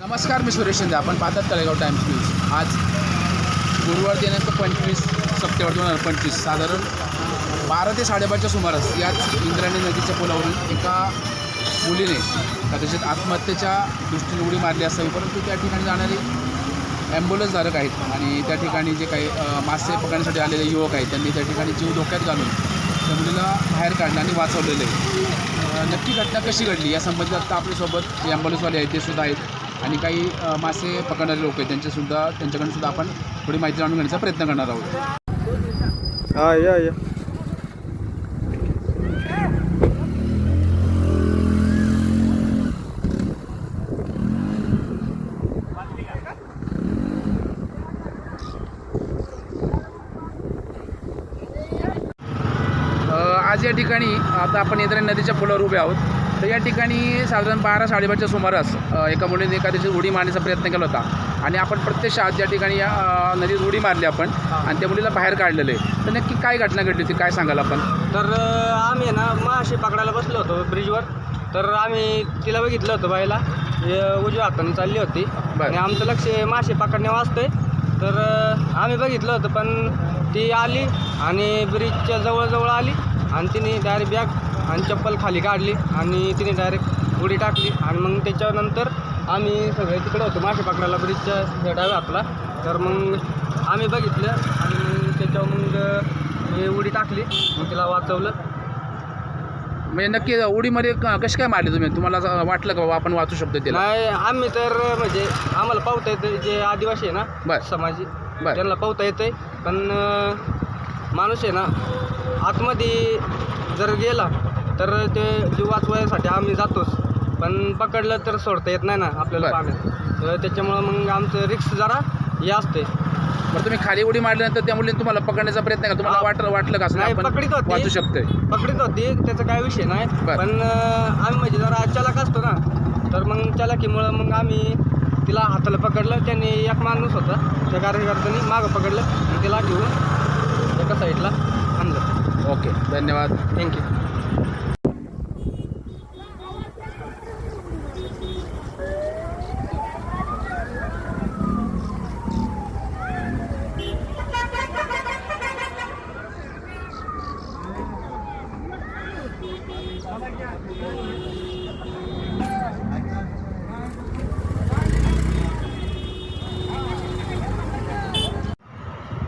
नमस्कार मी सुरेश शिंदे. आपण पाहतात तळेगाव टाइम्स न्यूज आज गुरुवार दिनांक पंचवीस सप्टेंबर दोन हजार पंचवीस. साधारण बारा ते साडेबाराच्या सुमारास याच इंद्रायणी नदीच्या पुलावरून एका मुलीने कदाचित आत्महत्येच्या दृष्टीने उडी मारली असावी. परंतु त्या ठिकाणी जाणारे ॲम्ब्युलन्सधारक आहेत आणि त्या ठिकाणी जे काही मासे पकडण्यासाठी आलेले युवक आहेत त्यांनी त्या ठिकाणी जीव धोक्यात घालून त्या मुलीला बाहेर काढलं आणि वाचवलेलं आहे. नक्की घटना कशी घडली? या संबंधित आत्ता आपल्यासोबत जे ॲम्ब्युलन्सवाले आहेत ते सुद्धा आहेत. आणि काही मासे पकडणारे लोक आहेत त्यांच्यासुद्धा त्यांच्याकडून सुद्धा आपण थोडी माहिती जाणून घेण्याचा प्रयत्न करणार आहोत. हा या या अ, आज या ठिकाणी आता आपण इंद्रायणी नदीच्या पुलावर उभे आहोत. तर या ठिकाणी साधारण बारा साडेबाराच्या सुमारास एका मुलीने एका दिवशी उडी मारण्याचा प्रयत्न केला होता. आणि आपण प्रत्यक्ष आज या ठिकाणी या नदीत उडी मारली आपण आणि त्या मुलीला बाहेर काढलेलं आहे. तर नक्की काय घटना घडली होती? काय सांगाल आपण? तर आम्ही ना मासे पकडायला बसलो होतो ब्रिजवर तर आम्ही तिला बघितलं होतं बाईला. उजव्या हाताने चालली होती. आणि आमचं लक्ष मासे पकडण्या वाचतंय. तर आम्ही बघितलं होतं पण ती आली आणि ब्रिजच्या जवळजवळ आली. आणि तिने डायरेक्ट बॅग आणि चप्पल खाली काढली आणि तिने डायरेक्ट उडी टाकली. आणि मग त्याच्यानंतर आम्ही सगळे तिकडे होतो मासे पकडायला ब्रिजच्या डाव्या हातला तर मग आम्ही बघितलं आणि त्याच्यावर मग मी उडी टाकली. मग तिला वाचवलं. म्हणजे नक्की उडीमध्ये कशी काय मारली तुम्ही? तुम्हाला असं वाटलं का बाबा आपण वाचू शकतो तिला नाही आम्ही तर म्हणजे आम्हाला पावता येतं जे आदिवासी आहे ना बर. समाजी बर. त्यांना पावता येते पण माणूस आहे ना आतमध्ये जर गेला तर ते जीव वाचवायसाठी आम्ही जातोच. पण पकडलं तर सोडता येत नाही ना आपल्याला बर. पाण्यात. तर त्याच्यामुळं मग आमचं रिक्स जरा हे असते बरं तुम्ही खाली उडी मारल्यानंतर त्या मुलीने तुम्हाला पकडण्याचा प्रयत्न केला. तुम्हाला हा. वाटलं वाटलं का असं नाही, आपण पकडीत होती. वाचू शकतोय? पकडीत होती. त्याचा काय विषय नाही. बर. पण अं, आम्ही म्हणजे जरा चालक असतो ना तर मग चालकीमुळं मग आम्ही तिला हाताला पकडलं. त्यांनी एक माणूस होता. त्या कार्यकर्त्यांनी मागं पकडलं आणि तिला घेऊन एका साईडला ओके धन्यवाद. थँक्यू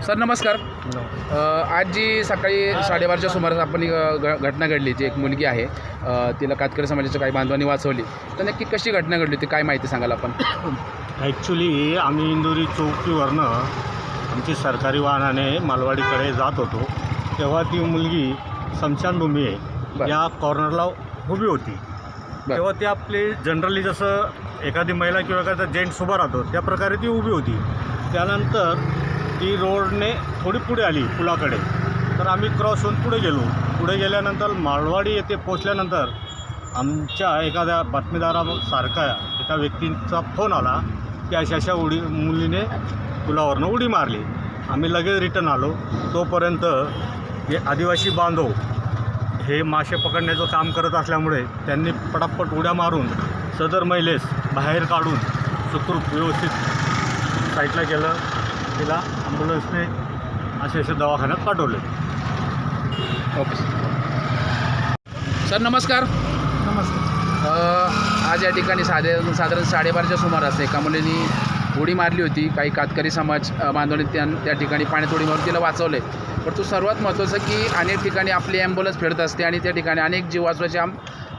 सर नमस्कार. अ, आज जी सकाळी साडेबाराच्या सुमारास आपण एक, घ- घटना घडली जी एक मुलगी आहे अ, तिला कातकरी समाजाच्या काही बांधवांनी वाचवली तर नक्की कशी घटना घडली होती काय माहिती सांगाल आपण? ॲक्च्युली आम्ही इंदोरी चौकीवरनं आमची सरकारी वाहनाने मालवाडीकडे जात होतो. तेव्हा ती मुलगी स्मशानभूमी बरं. आहे या कॉर्नरला उभी होती. बरं. तेव्हा ती आपली जनरली जसं एखादी महिला किंवा एखादा जेंट्स उभा राहतो त्या प्रकारे ती उभी होती. त्यानंतर ती रोडने थोडी पुढे आली पुलाकडे. तर आम्ही क्रॉस होऊन पुढे गेलो. पुढे गेल्यानंतर माळवाडी येथे पोचल्यानंतर आमच्या एखाद्या बातमीदारासारखा एका व्यक्तींचा फोन आला की अशा अशा उडी मुलीने पुलावरनं उडी मारली. आम्ही लगेच रिटर्न आलो. तोपर्यंत हे आदिवासी बांधव हे मासे पकडण्याचं काम करत असल्यामुळे त्यांनी पटापट उड्या मारून सदर महिलेस बाहेर काढून सुखरूप व्यवस्थित साईडला केलं तिला ॲम्ब्युलन्सने असे असे दवाखान्यात पाठवले. ओके सर नमस्कार. नमस्कार. अ, आज या ठिकाणी साधे साधारण साडेबाराच्या सुमारास एका मुलीने उडी मारली होती. काही कातकरी समाज अ, बांधवांनी त्या त्या ठिकाणी पाण्यात उडी मारून तिला वाचवले. परंतु सर्वात महत्त्वाचं की अनेक ठिकाणी आपली ॲम्ब्युलन्स फिरत असते आणि त्या ठिकाणी अनेक जीव वाचवायचे आम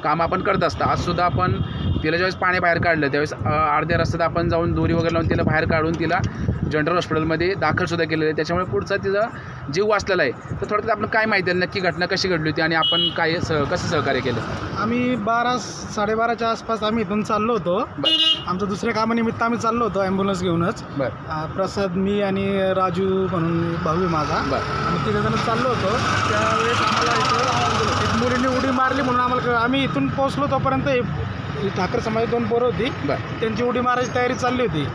काम आपण करत असतं. आजसुद्धा आपण तिला ज्यावेळेस पाणी बाहेर काढलं त्यावेळेस अर्ध्या रस्त्यात आपण जाऊन दोरी वगैरे लावून तिला बाहेर काढून तिला जनरल हॉस्पिटलमध्ये दाखलसुद्धा केलेलं आहे. त्याच्यामुळे पुढचा तिचा जीव वाचलेला आहे. तर थोडक्यात आपण काय माहिती आहे नक्की घटना कशी घडली होती आणि आपण काय सह कसं सहकार्य केलं? आम्ही बारा साडेबाराच्या आसपास आम्ही इथून चाललो होतो. बरं. आमच्या दुसऱ्या कामानिमित्त आम्ही चाललो होतो ॲम्ब्युलन्स घेऊनच. प्रसाद मी आणि राजू म्हणून भाऊ माझा. बरं. आम्ही तिघेजण चाललो होतो. त्यावेळेस आम्हाला इथं एक मुलीने उडी मारली म्हणून आम्हाला आम्ही इथून पोहोचलो तोपर्यंत ठाकर समाज दोन पोरं होती. बरं. त्यांची उडी मारायची तयारी चालली होती.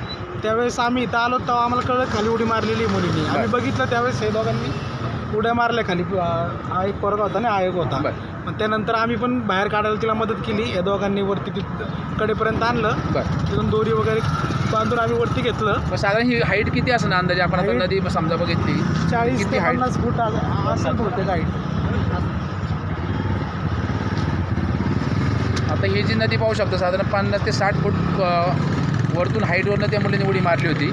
त्यावेळेस आम्ही इथं आलो तेव्हा आम्हाला कळलं खाली उडी मारलेली आहे मुलीने. आम्ही बघितलं त्यावेळेस हे दोघांनी उड्या मारल्या खाली. हा एक पोरगा होता ना हा एक होता. बरं. पण त्यानंतर आम्ही पण बाहेर काढायला तिला मदत केली. या दोघांनी वरती तिथं कडेपर्यंत आणलं. बरं. तिथून दोरी वगैरे बांधून आम्ही वरती घेतलं. मग साधारण ही हाईट किती असं अंदाजे? आपण आता Height? नदी समजा बघितली. चाळीस किती ते height? पन्नास फूट असं होते गाईड ही जी नदी पाहू शकतो साधारण पन्नास ते साठ फूट वरतून हाईटवरनं त्या मुलीने उडी मारली होती.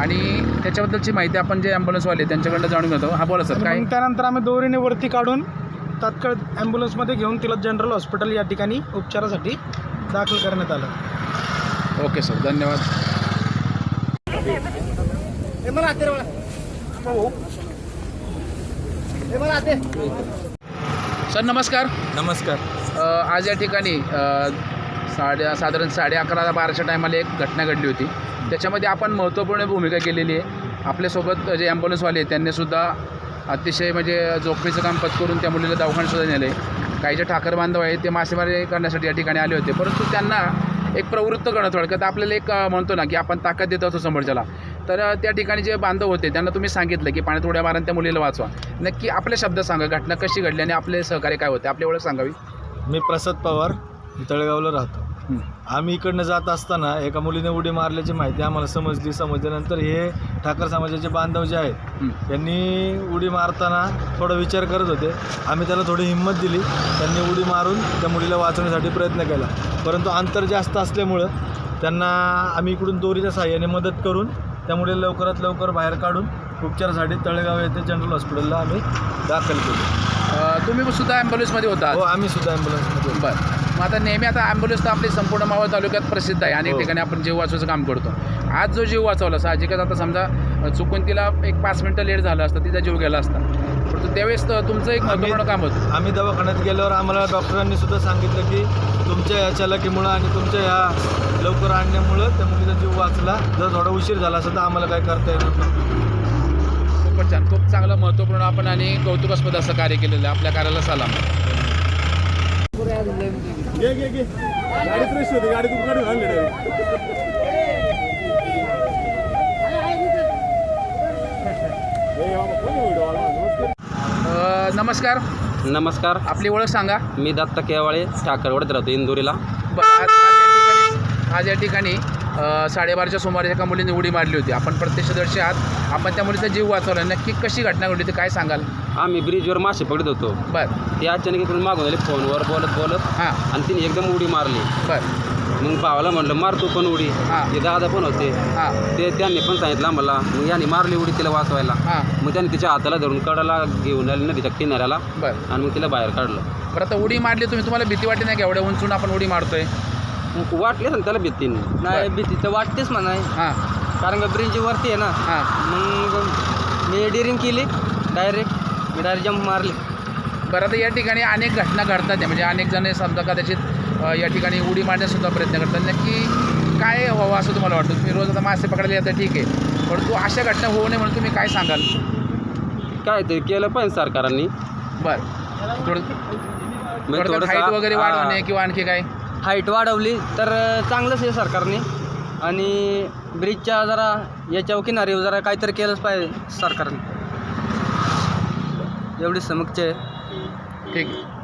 आणि त्याच्याबद्दलची माहिती आपण जे ॲम्ब्युलन्सवाले त्यांच्याकडनं जाणून घेतो. हा बोला सर काय? त्यानंतर आम्ही दोरीने वरती काढून तात्काळ ॲम्ब्युलन्समध्ये घेऊन तिला जनरल हॉस्पिटल या ठिकाणी उपचारासाठी दाखल करण्यात आलं. ओके सर धन्यवाद. सर नमस्कार. नमस्कार. आज या ठिकाणी साडे साधारण साडे अकरा बाराच्या टायमाला एक घटना घडली होती. त्याच्यामध्ये आपण महत्त्वपूर्ण भूमिका केलेली आहे. आपल्यासोबत जे ॲम्ब्युलन्सवाले आहेत त्यांनीसुद्धा अतिशय म्हणजे जोखमीचं काम पत्करून त्या मुलीला दवाखान्यातसुद्धा नेले काही जे ठाकर बांधव आहेत ते मासेमारी करण्यासाठी या ठिकाणी आले होते. परंतु त्यांना एक प्रवृत्त करणं थोडक्यात आपल्याला एक म्हणतो ना की आपण ताकद देत असतो समोरच्याला. तर त्या ठिकाणी जे बांधव होते त्यांना तुम्ही सांगितलं की पाण्यात उड्या मारून त्या मुलीला वाचवा. नक्की आपले शब्द सांगा घटना कशी घडली आणि आपले सहकार्य काय होते? आपली ओळख सांगावी. मी प्रसाद पवार तळेगावला राहतो. आम्ही इकडनं जात असताना एका मुलीने उडी मारल्याची माहिती आम्हाला समजली. समजल्यानंतर हे ठाकर समाजाचे बांधव जे आहेत. त्यांनी उडी मारताना थोडा विचार करत होते. आम्ही त्याला थोडी हिंमत दिली. त्यांनी उडी मारून त्या मुलीला वाचवण्यासाठी प्रयत्न केला. परंतु अंतर जास्त असल्यामुळं त्यांना आम्ही इकडून दोरीच्या साहाय्याने मदत करून त्या मुलीला लवकरात लवकर बाहेर काढून उपचारासाठी तळेगाव येथे जनरल हॉस्पिटलला आम्ही दाखल केले. तुम्ही सुद्धा ॲम्ब्युलन्समध्ये होता हो आम्ही सुद्धा ॲम्ब्युलन्समध्ये होतो. बरं. मग आता नेहमी आता ॲम्ब्युलन्स तर आपली संपूर्ण मावळ तालुक्यात प्रसिद्ध आहे. अनेक हो. ठिकाणी आपण जीव वाचवायचं काम करतो. आज जो जीव वाचवला साहजिकच आता समजा अ, चुकून तिला एक पाच मिनटं लेट झालं असतं तिचा जीव गेला असता. परंतु त्यावेळेस तर तुमचं एक आम्ही- महत्त्वपूर्ण काम होतं. आम्ही दवाखान्यात गेल्यावर आम्हाला डॉक्टरांनी सुद्धा सांगितलं की तुमच्या या चलाकीमुळं आणि तुमच्या या लवकर आणण्यामुळं त्या मुलीचा जीव वाचला. जर थोडा उशीर झाला असता तर आम्हाला काय करता येणार नव्हतं. खूपच छान खूप चांगलं महत्त्वपूर्ण आपण आणि कौतुकास्पद असं कार्य केलेलं आहे. आपल्या कार्याला सलाम? नमस्कार. अ, नमस्कार. नमस्कार. आपली ओळख सांगा. मी दत्ता केवाळे ठाकरवडत राहतो इंदोरीला. बरं आज आज या ठिकाणी आज या ठिकाणी साडेबाराच्या सुमारे एका मुलीने उडी मारली होती. आपण प्रत्यक्षदर्शी आहात. आपण त्या मुलीचा जीव वाचवला. नक्की कशी घटना घडली ते काय सांगाल? आम्ही ब्रिजवर मासे पकडत होतो. बरं. ती अचानक इकडून मागून आली फोनवर बोलत बोलत. हां. आणि तिने एकदम उडी मारली. बरं. मग भावाला म्हटलं मार तू पण उडी. हा. ते दादा पण होते. हां. ते त्यांनी पण सांगितलं आम्हाला. मग यांनी मारली उडी तिला वाचवायला. हां. मग त्यांनी तिच्या हाताला धरून कडाला घेऊन आली नदीच्या किनाऱ्याला. बरं. आणि मग तिला बाहेर काढलं. बरं आता उडी मारली तुम्ही. तुम्हाला भीती वाटते नाही का? एवढ्या उंचून आपण उडी मारतोय. मग वाटले ना त्याला भीतीने. नाही भीती तर वाटतेच म्हणा. हां. कारण का ब्रिज वरती आहे ना हां. मग मी डिरिंग केली डायरेक्ट मी डायरेक्ट जंप मारली. बरं आता या ठिकाणी अनेक घटना घडतात आहे. म्हणजे अनेक जण समजा कदाचित अ, या ठिकाणी उडी मारण्यासुद्धा प्रयत्न करतात. नक्की काय व्हावं असं तुम्हाला वाटतं? तुम्ही रोज आता मासे पकडायला येतं ठीक आहे. परंतु अशा घटना होऊ नये म्हणून तुम्ही काय सांगाल? काय ते केलं पण सरकारांनी. बरं. थोडं म्हणजे हाईट वगैरे वाढवणे किंवा आणखी काय? हाईट वाढवली तर चांगलंच आहे सरकारने. आणि ब्रिजच्या जरा याच्या किनारीवर जरा काहीतरी केलंच पाहिजे सरकारने. एवढी समक्ष आहे. ठीक आहे.